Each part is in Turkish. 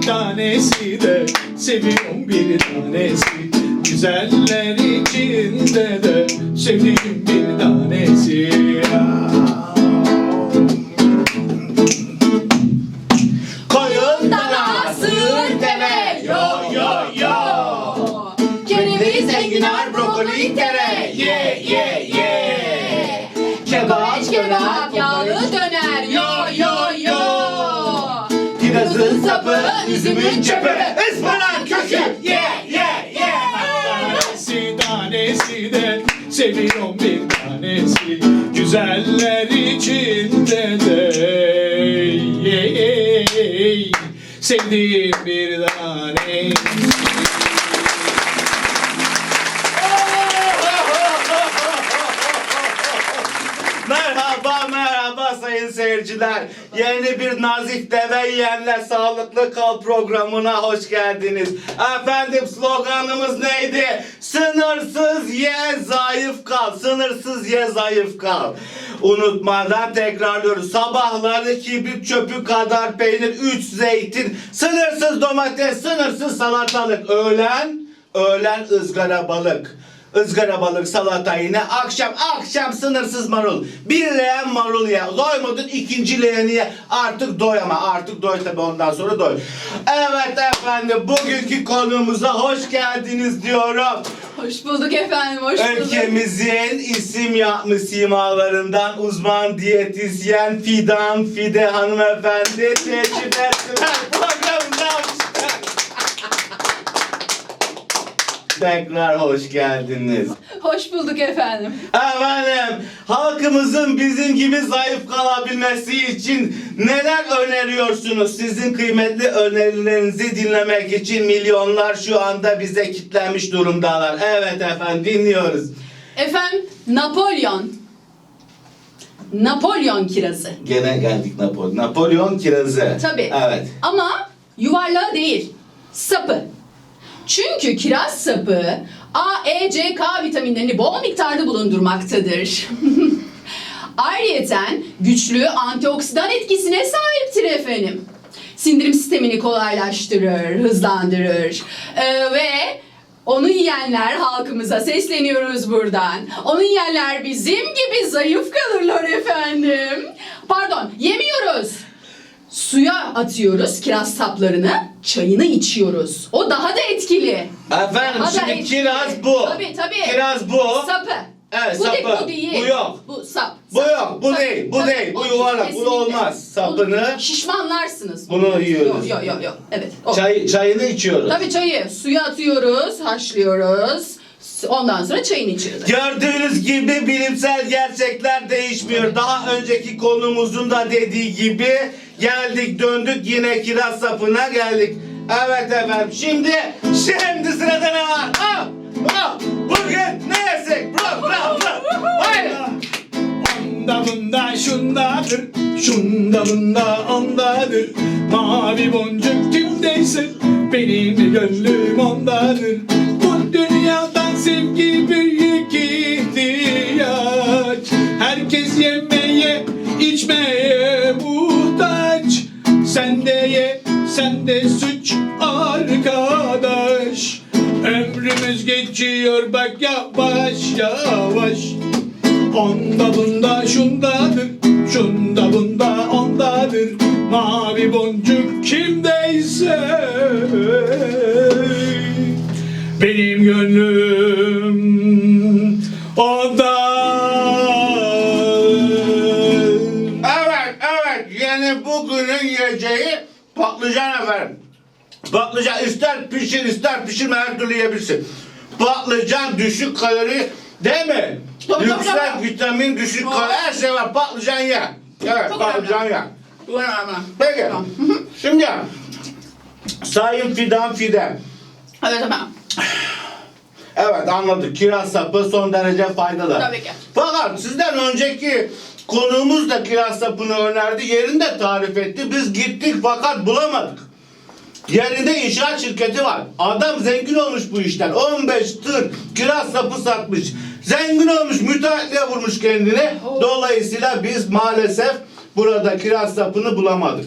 tanesi tanesi de seviyorum bir tanesi. Güzeller içinde de sevdiğim Kirazın sapı, üzümün çöpü, ıspanak kökü, ye ye ye. Tanesi tanesi de seviyorum bir tanesi, güzeller içinde de ye, ye, ye. sevdiğim bir tanesi. Seyirciler. Yeni bir Nazif Deve Yiyenler Sağlıklı Kal programına hoş geldiniz. Efendim sloganımız neydi? Sınırsız ye zayıf kal. Sınırsız ye zayıf kal. Unutmadan tekrarlıyoruz. Sabahları kibrit çöpü kadar peynir, 3 zeytin, sınırsız domates, sınırsız salatalık. Öğlen, öğlen ızgara balık. Izgara balık, salata yine. Akşam, akşam sınırsız marul. Bir leğen marul ye. Doymadın ikinci leğeni ye. Artık doy ama artık doy tabi ondan sonra doy. Evet efendim bugünkü konumuza hoş geldiniz diyorum. Hoş bulduk efendim, hoş bulduk. Ülkemizin isim yapmış simalarından uzman diyetisyen Fidan Fide hanımefendi teşrif ettiler Tekrar hoş geldiniz. Hoş bulduk efendim. Efendim halkımızın bizim gibi zayıf kalabilmesi için neler öneriyorsunuz? Sizin kıymetli önerilerinizi dinlemek için milyonlar şu anda bize kitlenmiş durumdalar. Evet efendim dinliyoruz. Efendim, Napolyon. Napolyon kirazı. Gene geldik Napolyon. Napolyon kirazı. Tabii. Evet. Ama yuvarlağı değil, sapı. Çünkü kiraz sapı A, E, C, K vitaminlerini bol miktarda bulundurmaktadır. Ayrıyeten güçlü antioksidan etkisine sahiptir efendim. Sindirim sistemini kolaylaştırır, hızlandırır Ee, ve onu yiyenler halkımıza sesleniyoruz buradan. Onu yiyenler bizim gibi zayıf kalırlar efendim. Pardon, yemiyoruz. Suya atıyoruz kiraz saplarını, çayını içiyoruz. O daha da etkili. Efendim Daha da şimdi etkili. kiraz bu. Tabii tabii. Kiraz bu. Sapı. Evet, bu sapı. De, bu değil. Bu yok. Bu sap. Bu Sap. yok, bu Tabii, değil, bu tabii, değil, bu o yuvarlak, bu da kesinlikle. olmaz. Sapını- Bu- Şişmanlarsınız. Bunu yiyoruz. Yok yok yok. Evet. o. Çay, çayını içiyoruz. Tabii çayı suya atıyoruz, haşlıyoruz. Ondan sonra çayını içiyoruz. Gördüğünüz gibi bilimsel gerçekler değişmiyor. Daha önceki konumuzun da dediği gibi geldik döndük yine kiraz sapına geldik. Evet efendim şimdi şimdi sırada ne var? Ah, bugün ne yesek? Bro, bro, bro. Haydi. Onda bunda şundadır, şunda bunda ondadır. Mavi boncuk kimdeyse benim gönlüm ondadır. Sevgi büyük ihtiyaç. Herkes yemeye, içmeye muhtaç. Sen de ye, sen de suç arkadaş. Ömrümüz geçiyor bak yavaş yavaş. Onda bunda şundadır, şunda bunda ondadır. Mavi boncuk kimdeyse benim gönlüm patlıcan efendim. Patlıcan ister pişir ister pişirme her türlü yiyebilirsin. Patlıcan düşük kalori değil mi? Tabii, tabii, Yüksek tabii. vitamin düşük kalori her şey var patlıcan ye. Evet Çok patlıcan önemli. ye. Bu önemli. Peki Tamam. şimdi Sayın Fidan Fidem. Evet efendim. Evet anladık. Kiraz sapı son derece faydalı. Tabii ki. Fakat sizden önceki konuğumuz da kiraz sapını önerdi. Yerinde tarif etti. Biz gittik fakat bulamadık. Yerinde inşaat şirketi var. Adam zengin olmuş bu işten. 15 tır kiraz sapı satmış. Zengin olmuş, müteahhitliğe vurmuş kendini. Dolayısıyla biz maalesef burada kiraz sapını bulamadık.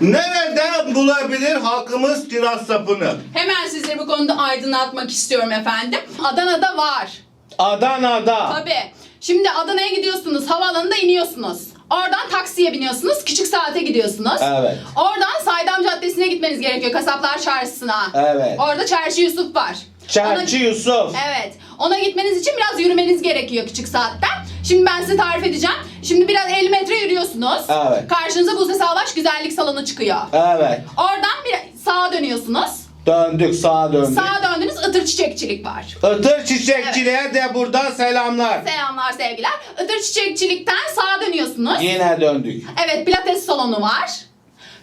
Nereden bulabilir halkımız kiraz sapını? Hemen sizleri bu konuda aydınlatmak istiyorum efendim. Adana'da var. Adana'da. Tabii. Şimdi Adana'ya gidiyorsunuz, havaalanında iniyorsunuz. Oradan taksiye biniyorsunuz, küçük saate gidiyorsunuz. Evet. Oradan Saydam Caddesi'ne gitmeniz gerekiyor, Kasaplar Çarşısı'na. Evet. Orada Çarşı Yusuf var. Çerçi Yusuf. Ona, evet. Ona gitmeniz için biraz yürümeniz gerekiyor küçük saatten. Şimdi ben size tarif edeceğim. Şimdi biraz 50 metre yürüyorsunuz. Evet. Karşınıza Buse Sağlaş Güzellik Salonu çıkıyor. Evet. Oradan bir sağa dönüyorsunuz. Döndük sağa döndük. Sağa döndünüz ıtır çiçekçilik var. Itır çiçekçiliğe de buradan selamlar. Selamlar sevgiler. Itır çiçekçilikten sağa dönüyorsunuz. Yine döndük. Evet pilates salonu var.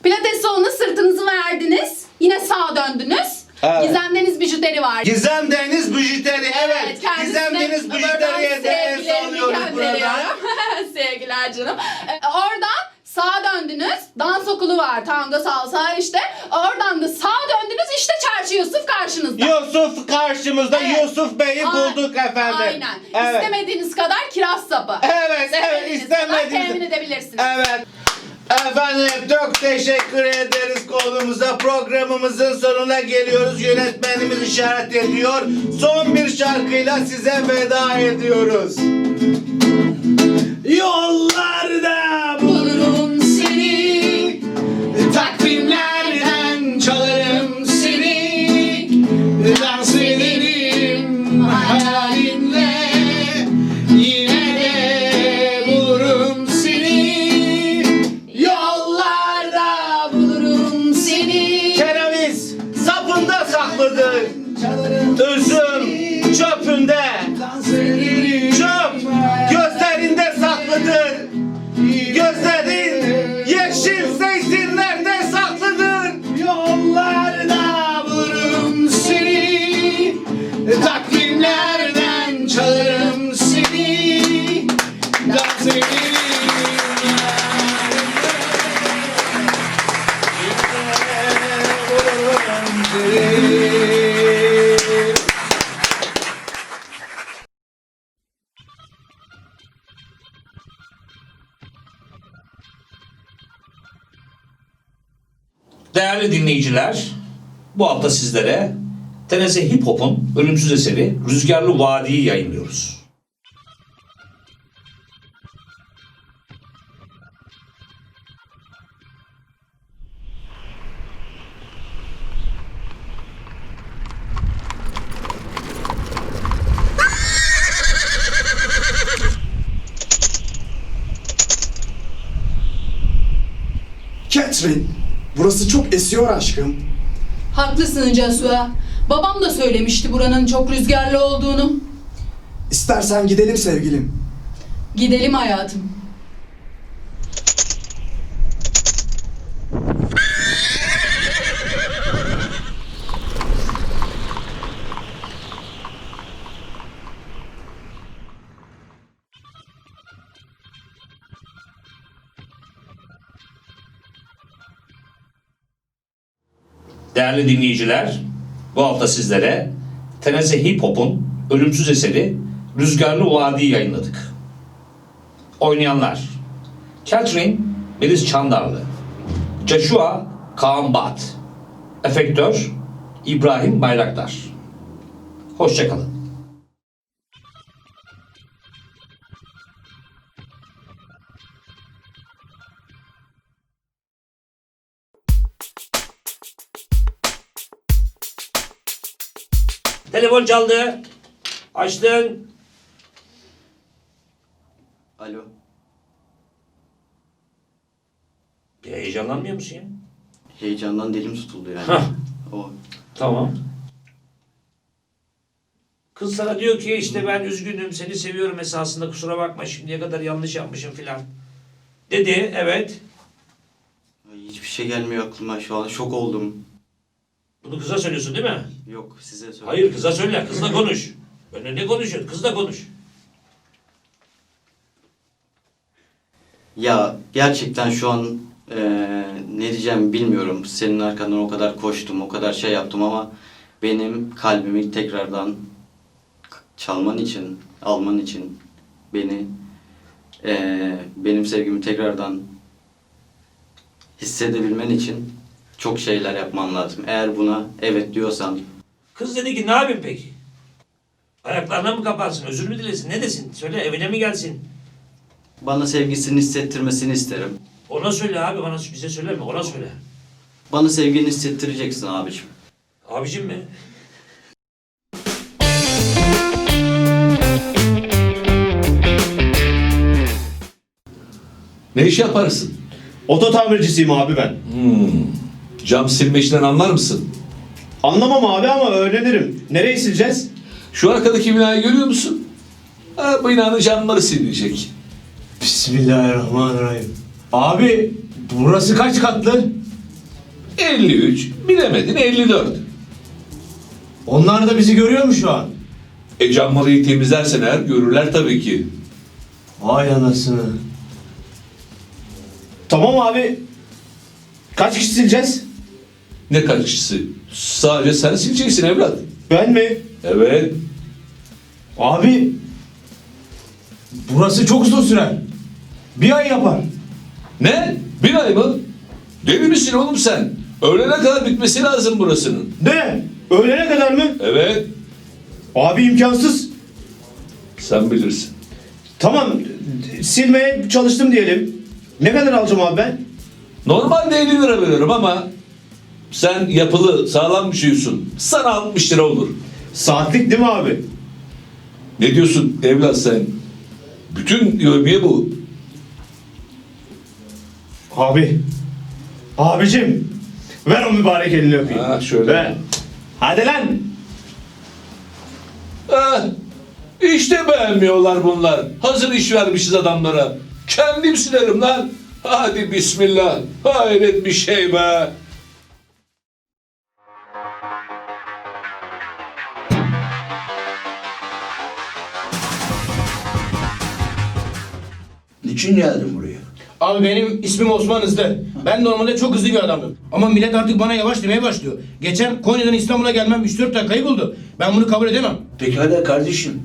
Pilates salonuna sırtınızı verdiniz. Yine sağa döndünüz. Evet. Gizem Deniz bijuteri var. Gizem Deniz Bijuteri evet. kendisine Gizem Deniz buradan Bijuteri'ye de el sevgilerimi buradan. gönderiyorum. Sevgiler canım. Ee, oradan sağa döndünüz. Dans okulu var. Tango salsa işte. Oradan da sağa döndünüz. işte Çarşı Yusuf karşınızda. Yusuf karşımızda Evet. Yusuf Bey'i A- bulduk efendim. Aynen. Evet. İstemediğiniz kadar kiraz sapı. Evet, evet, İstemediğiniz kadar istemediğiniz- temin edebilirsiniz. Evet. Efendim çok teşekkür ederiz konumuza. Programımızın sonuna geliyoruz. Yönetmenimiz işaret ediyor. Son bir şarkıyla size veda ediyoruz. Yollarda sapında saklıdır. Değerli dinleyiciler, bu hafta sizlere Tennessee Hip Hop'un ölümsüz eseri Rüzgarlı Vadi'yi yayınlıyoruz. Aşkım. Haklısın Casua. Babam da söylemişti buranın çok rüzgarlı olduğunu. İstersen gidelim sevgilim. Gidelim hayatım. Değerli dinleyiciler, bu hafta sizlere Tennessee Hip Hop'un ölümsüz eseri Rüzgarlı Vadi'yi yayınladık. Oynayanlar Catherine Melis Çandarlı Joshua Kaan Bat Efektör İbrahim Bayraktar Hoşçakalın. Telefon çaldı. Açtın. Alo. Bir heyecanlanmıyor musun ya? Heyecandan dilim tutuldu yani. Hah. o. Tamam. Kız sana diyor ki işte ben üzgünüm seni seviyorum esasında kusura bakma şimdiye kadar yanlış yapmışım filan. Dedi evet. Ay, Hiçbir şey gelmiyor aklıma şu an şok oldum. Bunu kıza söylüyorsun değil mi? Yok size söyle. Hayır kıza söyle kızla konuş. Benimle ne konuşuyorsun kızla konuş. Ya gerçekten şu an eee, ne diyeceğimi bilmiyorum. Senin arkandan o kadar koştum, o kadar şey yaptım ama benim kalbimi tekrardan çalman için, alman için beni eee, benim sevgimi tekrardan hissedebilmen için çok şeyler yapman lazım. Eğer buna evet diyorsan Kız dedi ki ne yapayım peki? Ayaklarına mı kapansın? Özür mü dilesin? Ne desin? Söyle evine mi gelsin? bana sevgisini hissettirmesini isterim. Ona söyle abi bana bize söyleme ona söyle. Bana sevgini hissettireceksin abiciğim. Abicim mi? Ne iş yaparsın? Oto tamircisiyim abi ben. Cam silme işinden anlar mısın? Anlamam abi ama öğrenirim. Nereye sileceğiz? Şu arkadaki binayı görüyor musun? Ha, bu binanın camları silinecek. Bismillahirrahmanirrahim. Abi burası kaç katlı? 53, bilemedin 54. Onlar da bizi görüyor mu şu an? E camları temizlersen eğer görürler tabii ki. Vay anasını. Tamam abi. Kaç kişi sileceğiz? Ne kaç kişisi? Sadece sen sileceksin evlat. Ben mi? Evet. Abi burası çok uzun sürer. Bir ay yapar. Ne? Bir ay mı? Deli misin oğlum sen? Öğlene kadar bitmesi lazım burasının. Ne? Öğlene kadar mı? Evet. Abi imkansız. Sen bilirsin. Tamam silmeye çalıştım diyelim. Ne kadar alacağım abi ben? Normalde 50 lira veriyorum ama sen yapılı sağlam bir şeysin. Sana 60 lira olur. Saatlik değil mi abi? Ne diyorsun evlat sen? Bütün yövmiye bu. Abi. Abicim. Ver o mübarek elini öpeyim. Ha, şöyle. Ver. Hadi lan. Ah, işte beğenmiyorlar bunlar. Hazır iş vermişiz adamlara. Kendim silerim lan. Hadi bismillah. Hayret bir şey be. Niçin geldin buraya? Abi benim ismim Osman Hızlı. Ben normalde çok hızlı bir adamım. Ama millet artık bana yavaş demeye başlıyor. Geçen Konya'dan İstanbul'a gelmem 3-4 dakikayı buldu. Ben bunu kabul edemem. Pekala kardeşim.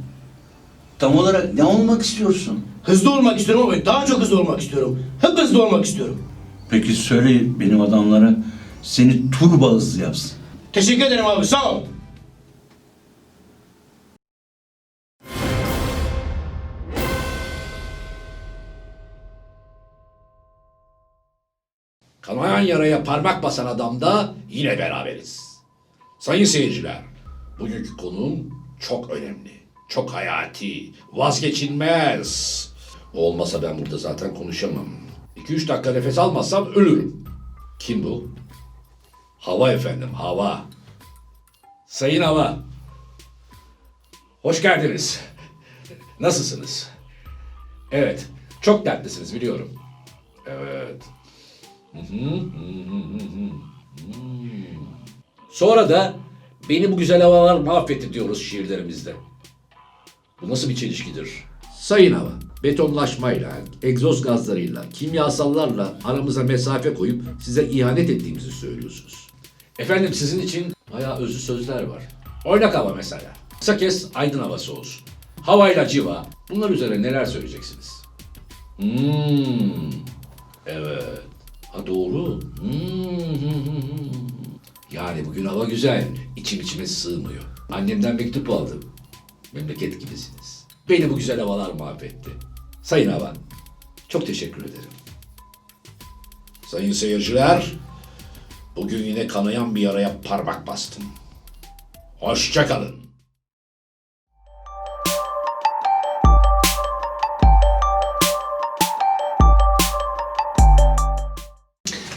Tam olarak ne olmak istiyorsun? Hızlı olmak istiyorum ama daha çok hızlı olmak istiyorum. Hep hızlı olmak istiyorum. Peki söyle benim adamlara seni turba hızlı yapsın. Teşekkür ederim abi sağ ol. Kanayan yaraya parmak basan adamda yine beraberiz. Sayın seyirciler, bugünkü konum çok önemli, çok hayati, vazgeçilmez. Olmasa ben burada zaten konuşamam. 2-3 dakika nefes almazsam ölürüm. Kim bu? Hava efendim, hava. Sayın Hava. Hoş geldiniz. Nasılsınız? Evet, çok dertlisiniz biliyorum. Evet. Sonra da beni bu güzel havalar mahvetti diyoruz şiirlerimizde. Bu nasıl bir çelişkidir? Sayın hava, betonlaşmayla, egzoz gazlarıyla, kimyasallarla aramıza mesafe koyup size ihanet ettiğimizi söylüyorsunuz. Efendim sizin için bayağı özlü sözler var. Oynak hava mesela. Kısa kes aydın havası olsun. Havayla civa. Bunlar üzerine neler söyleyeceksiniz? Hmm. Evet. Ha doğru. Yani bugün hava güzel. İçim içime sığmıyor. Annemden mektup aldım. Memleket gibisiniz. Beni bu güzel havalar mahvetti. Sayın Hava, çok teşekkür ederim. Sayın seyirciler, bugün yine kanayan bir yaraya parmak bastım. Hoşça kalın.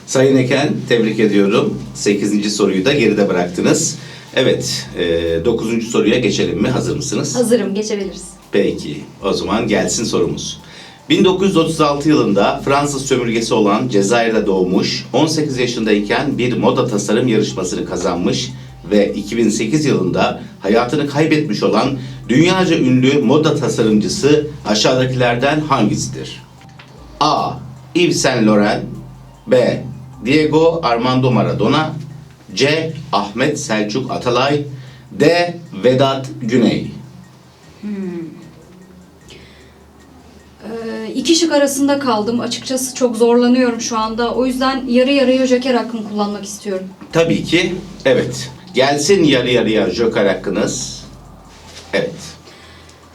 Sayın Eken tebrik ediyorum. 8. soruyu da geride bıraktınız. Evet, 9. soruya geçelim mi? Hazır mısınız? Hazırım, geçebiliriz. Peki, o zaman gelsin sorumuz. 1936 yılında Fransız sömürgesi olan Cezayir'de doğmuş, 18 yaşındayken bir moda tasarım yarışmasını kazanmış ve 2008 yılında hayatını kaybetmiş olan dünyaca ünlü moda tasarımcısı aşağıdakilerden hangisidir? A. Yves Saint Laurent B. Diego Armando Maradona C. Ahmet Selçuk Atalay D. Vedat Güney Ee, iki şık arasında kaldım. Açıkçası çok zorlanıyorum şu anda. O yüzden yarı yarıya joker hakkımı kullanmak istiyorum. Tabii ki evet. Gelsin yarı yarıya joker hakkınız. Evet.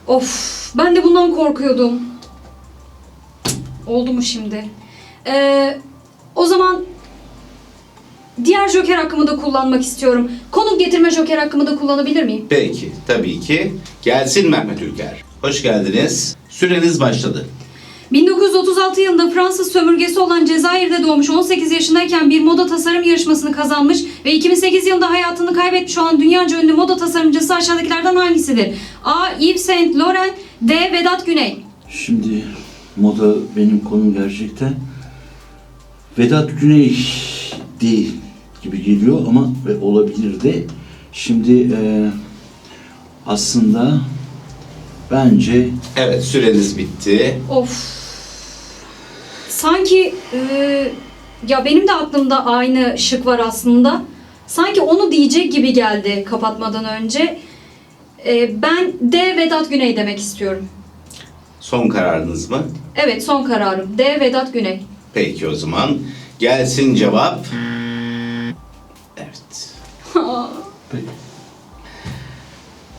Of, ben de bundan korkuyordum. Oldu mu şimdi? Ee, o zaman diğer joker hakkımı da kullanmak istiyorum. Konuk getirme joker hakkımı da kullanabilir miyim? Peki tabii ki. Gelsin Mehmet Ülker. Hoş geldiniz. Süreniz başladı. 1936 yılında Fransız sömürgesi olan Cezayir'de doğmuş 18 yaşındayken bir moda tasarım yarışmasını kazanmış ve 2008 yılında hayatını kaybetmiş olan dünyaca ünlü moda tasarımcısı aşağıdakilerden hangisidir? A. Yves Saint Laurent D. Vedat Güney Şimdi moda benim konum gerçekten. Vedat Güney değil gibi geliyor ama ve olabilir de. Şimdi e, aslında bence Evet süreniz bitti. Of. Sanki e, ya benim de aklımda aynı şık var aslında. Sanki onu diyecek gibi geldi kapatmadan önce. E, ben D. Vedat Güney demek istiyorum. Son kararınız mı? Evet son kararım. D. Vedat Güney. Peki o zaman. Gelsin cevap.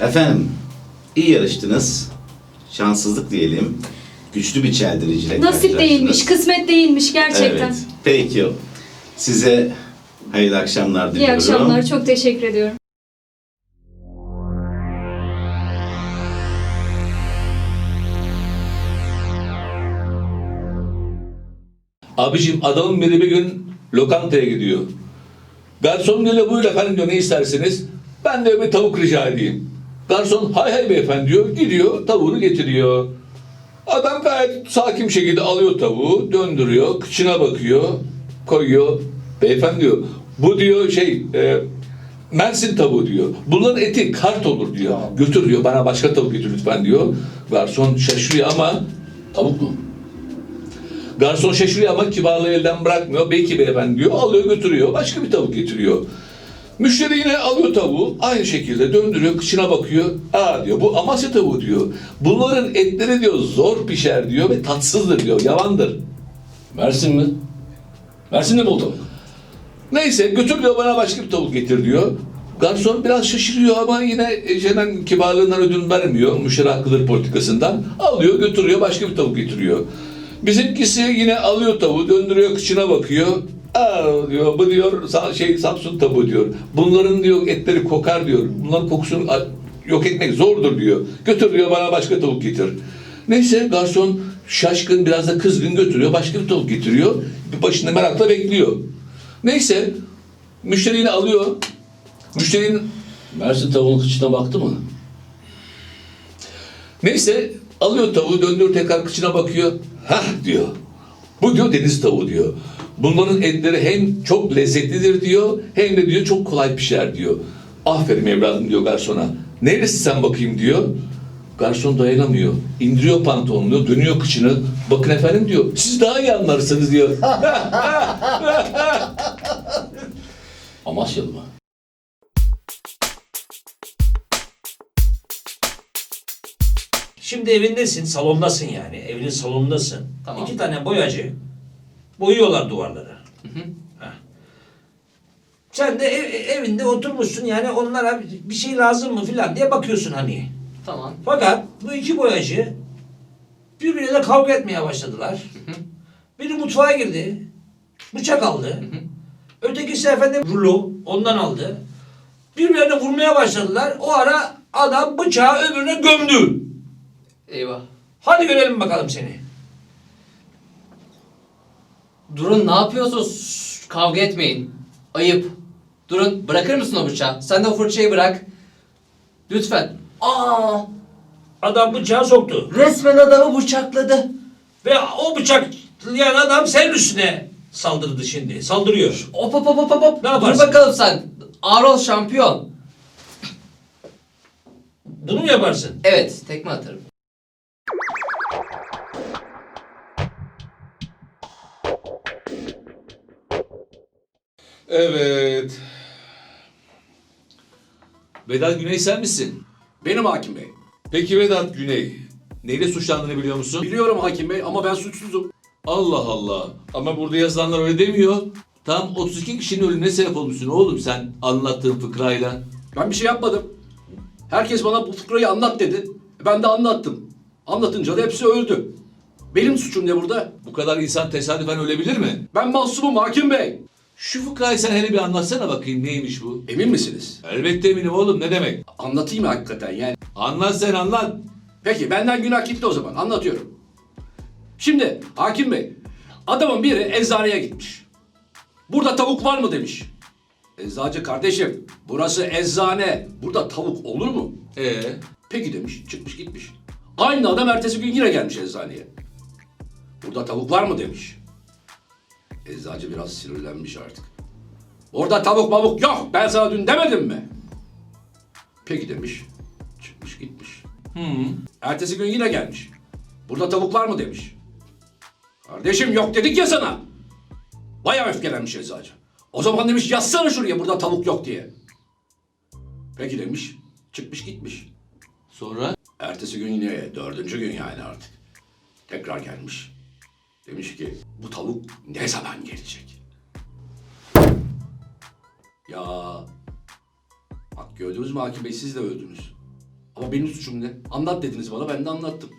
Efendim, iyi yarıştınız. Şanssızlık diyelim. Güçlü bir çeldiriciyle Nasip değilmiş, kısmet değilmiş gerçekten. Evet. Peki. Size hayırlı akşamlar İyi diliyorum. akşamlar. Çok teşekkür ediyorum. Abicim adamın biri bir gün lokantaya gidiyor. Garson diyor buyur efendim diyor ne istersiniz? Ben de bir tavuk rica edeyim. Garson hay hay beyefendi diyor gidiyor tavuğunu getiriyor. Adam gayet sakin bir şekilde alıyor tavuğu döndürüyor kıçına bakıyor koyuyor. Beyefendi diyor bu diyor şey e, Mersin tavuğu diyor. Bunların eti kart olur diyor. Götür diyor bana başka tavuk getir lütfen diyor. Garson şaşırıyor ama tavuk mu? Garson şaşırıyor ama kibarlığı elden bırakmıyor. Belki beyefendi diyor. Alıyor götürüyor. Başka bir tavuk getiriyor. Müşteri yine alıyor tavuğu. Aynı şekilde döndürüyor. Kıçına bakıyor. Aa diyor bu Amasya tavuğu diyor. Bunların etleri diyor zor pişer diyor ve tatsızdır diyor. Yalandır. Mersin mi? Mersin'de mi oldu? Neyse götür diyor bana başka bir tavuk getir diyor. Garson biraz şaşırıyor ama yine şeyden kibarlığından ödün vermiyor. Müşteri hakkıdır politikasından. Alıyor götürüyor başka bir tavuk getiriyor. Bizimkisi yine alıyor tavuğu döndürüyor kıçına bakıyor. Aa diyor bu diyor şey Samsun tavuğu diyor. Bunların diyor etleri kokar diyor. Bunların kokusunu yok etmek zordur diyor. Götür diyor bana başka tavuk getir. Neyse garson şaşkın biraz da kızgın götürüyor. Başka bir tavuk getiriyor. Bir başında merakla bekliyor. Neyse müşteri yine alıyor. Müşterinin Mersin tavuğunun kıçına baktı mı? Neyse alıyor tavuğu döndürüyor tekrar kıçına bakıyor. Hah diyor. Bu diyor deniz tavuğu diyor. Bunların etleri hem çok lezzetlidir diyor hem de diyor çok kolay pişer diyor. Aferin evladım diyor garsona. Neresi sen bakayım diyor. Garson dayanamıyor. İndiriyor pantolonunu, dönüyor kıçını. Bakın efendim diyor. Siz daha iyi anlarsınız diyor. Amasyalı mı? Şimdi evindesin, salondasın yani. Evinin salonundasın. Tamam. İki tane boyacı boyuyorlar duvarları. Heh. Sen de ev- evinde oturmuşsun yani onlara bir şey lazım mı filan diye bakıyorsun hani. Tamam. Fakat bu iki boyacı birbiriyle kavga etmeye başladılar. Biri mutfağa girdi. Bıçak aldı. Ötekisi efendim rulo ondan aldı. Birbirlerine vurmaya başladılar. O ara adam bıçağı öbürüne gömdü. Eyvah. Hadi görelim bakalım seni. Durun ne yapıyorsunuz? Kavga etmeyin. Ayıp. Durun bırakır mısın o bıçağı? Sen de o fırçayı bırak. Lütfen. Aa! Adam bıçağı soktu. Resmen adamı bıçakladı. Ve o bıçaklayan adam senin üstüne saldırdı şimdi. Saldırıyor. Hop hop hop hop hop. Ne Dur yaparsın? bakalım sen. Ağır ol şampiyon. Bunu mu yaparsın? Evet tekme atarım. Evet. Vedat Güney sen misin? Benim hakim bey. Peki Vedat Güney, Neyle suçlandığını biliyor musun? Biliyorum hakim bey ama ben suçsuzum. Allah Allah. Ama burada yazılanlar öyle demiyor. Tam 32 kişinin ölümüne sebep olmuşsun oğlum sen anlattığın fıkrayla. Ben bir şey yapmadım. Herkes bana bu fıkrayı anlat dedi. Ben de anlattım. Anlatınca da hepsi öldü. Benim suçum ne burada? Bu kadar insan tesadüfen ölebilir mi? Ben masumum hakim bey. Şu fıkrayı sen hele bir anlatsana bakayım neymiş bu? Emin misiniz? Elbette eminim oğlum ne demek? Anlatayım hakikaten yani. Anlat sen anlat. Peki benden günah gitti o zaman anlatıyorum. Şimdi hakim bey adamın biri eczaneye gitmiş. Burada tavuk var mı demiş. Eczacı kardeşim burası eczane. Burada tavuk olur mu? Ee, Peki demiş çıkmış gitmiş. Aynı adam ertesi gün yine gelmiş eczaneye. Burada tavuk var mı demiş. Eczacı biraz sinirlenmiş artık. Orada tavuk mavuk yok ben sana dün demedim mi? Peki demiş. Çıkmış gitmiş. Ertesi gün yine gelmiş. Burada tavuk var mı demiş. Kardeşim yok dedik ya sana. Bayağı öfkelenmiş eczacı. O zaman demiş yazsana şuraya burada tavuk yok diye. Peki demiş. Çıkmış gitmiş. sonra? Ertesi gün yine dördüncü gün yani artık. Tekrar gelmiş. Demiş ki bu tavuk ne zaman gelecek? Ya bak gördünüz mü hakim bey siz de öldünüz. Ama benim suçum ne? Anlat dediniz bana ben de anlattım.